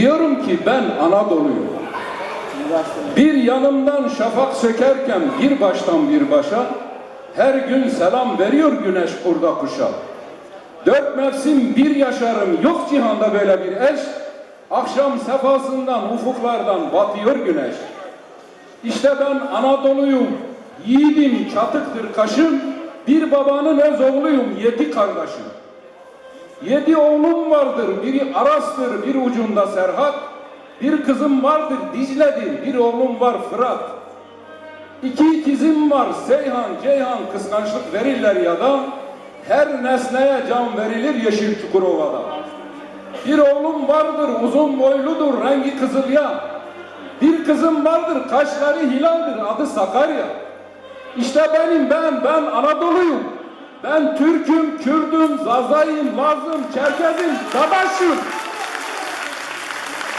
Diyorum ki ben Anadolu'yum. Bir yanımdan şafak sökerken bir baştan bir başa, her gün selam veriyor güneş kurda kuşa. Dört mevsim bir yaşarım, yok cihanda böyle bir eş. Akşam sefasından, ufuklardan batıyor güneş. İşte ben Anadolu'yum, yiğidim çatıktır kaşım, bir babanın öz oğluyum, yedi kardeşim. Yedi oğlum vardır, biri Aras'tır, bir ucunda Serhat. Bir kızım vardır, Dicle'dir, bir oğlum var Fırat. İki ikizim var, Seyhan, Ceyhan, kıskançlık verirler ya da her nesneye can verilir yeşil Çukurova'da. Bir oğlum vardır, uzun boyludur, rengi kızılya. Bir kızım vardır, kaşları hilaldir, adı Sakarya. İşte benim ben, ben Anadolu'yum. Ben Türk'üm, Kürd'üm, Zazay'ım, Laz'ım, Çerkez'im, Dadaş'ım.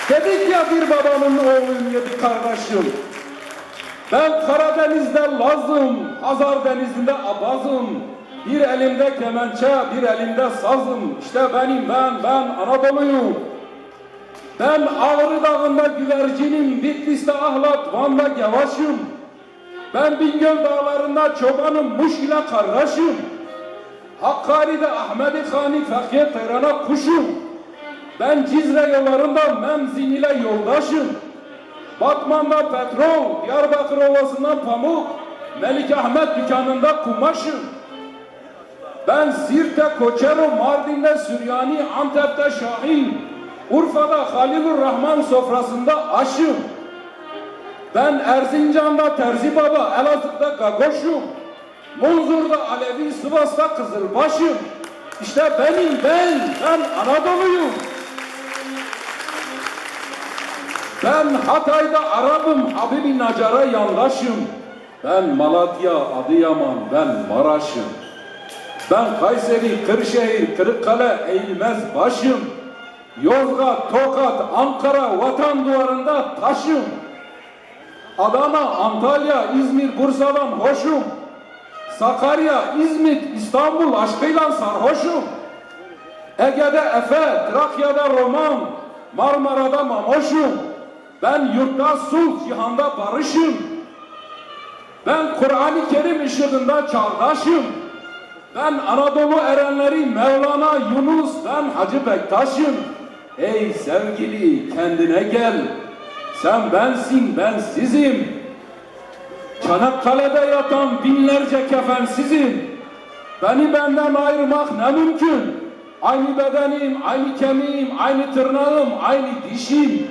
Dedik ya bir babanın oğluyum yedi kardeşim. Ben Karadeniz'de Laz'ım, Hazar Denizi'nde Abaz'ım. Bir elimde kemençe, bir elimde sazım. İşte benim ben, ben Anadolu'yum. Ben Ağrı Dağı'nda güvercinim, Bitlis'te Ahlat, Van'da Gevaş'ım. Ben Bingöl Dağları'nda çobanım, Muş ile kardeşim. Hakkari'de Ahmedi Hani Fekhiye Tayran'a kuşum. Ben Cizre yollarında Memzin ile yoldaşım. Batman'da petrol, Diyarbakır Ovası'ndan pamuk, Melik Ahmet dükkanında kumaşım. Ben Sirt'te Koçero, Mardin'de Süryani, Antep'te Şahin, Urfa'da Halilur Rahman sofrasında aşım. Ben Erzincan'da Terzi Baba, Elazığ'da Gagoş'um. Munzur'da Alevi, Sivas'ta Kızılbaş'ım. İşte benim ben, ben Anadolu'yum. Ben Hatay'da Arap'ım, Habibi Nacar'a yandaşım. Ben Malatya, Adıyaman, ben Maraş'ım. Ben Kayseri, Kırşehir, Kırıkkale, Eğilmez başım. Yozgat, Tokat, Ankara, vatan duvarında taşım. Adana, Antalya, İzmir, Bursa'dan hoşum. Sakarya, İzmit, İstanbul aşkıyla sarhoşum. Ege'de Efe, Trakya'da Roman, Marmara'da Mamoşum. Ben yurtta sulh, cihanda barışım. Ben Kur'an-ı Kerim ışığında çağdaşım. Ben Anadolu erenleri Mevlana Yunus, ben Hacı Bektaş'ım. Ey sevgili kendine gel. Sen bensin, ben sizim. Çanakkale'de yatan binlerce kefensizim. Beni benden ayırmak ne mümkün? Aynı bedenim, aynı kemiğim, aynı tırnağım, aynı dişim.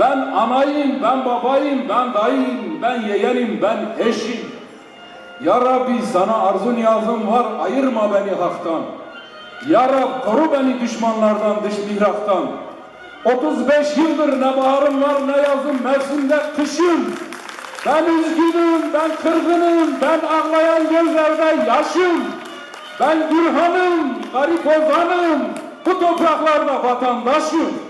Ben anayım, ben babayım, ben dayıyım, ben yeğenim, ben eşim. Ya Rabbi sana arzu niyazım var, ayırma beni haktan. Ya Rab koru beni düşmanlardan, dış mihraktan. 35 yıldır ne baharım var ne yazım, mevsimde kışım. Ben üzgünüm, ben kırgınım, ben ağlayan gözlerde yaşım. Ben Gürhan'ım, garip ozanım, bu topraklarda vatandaşım.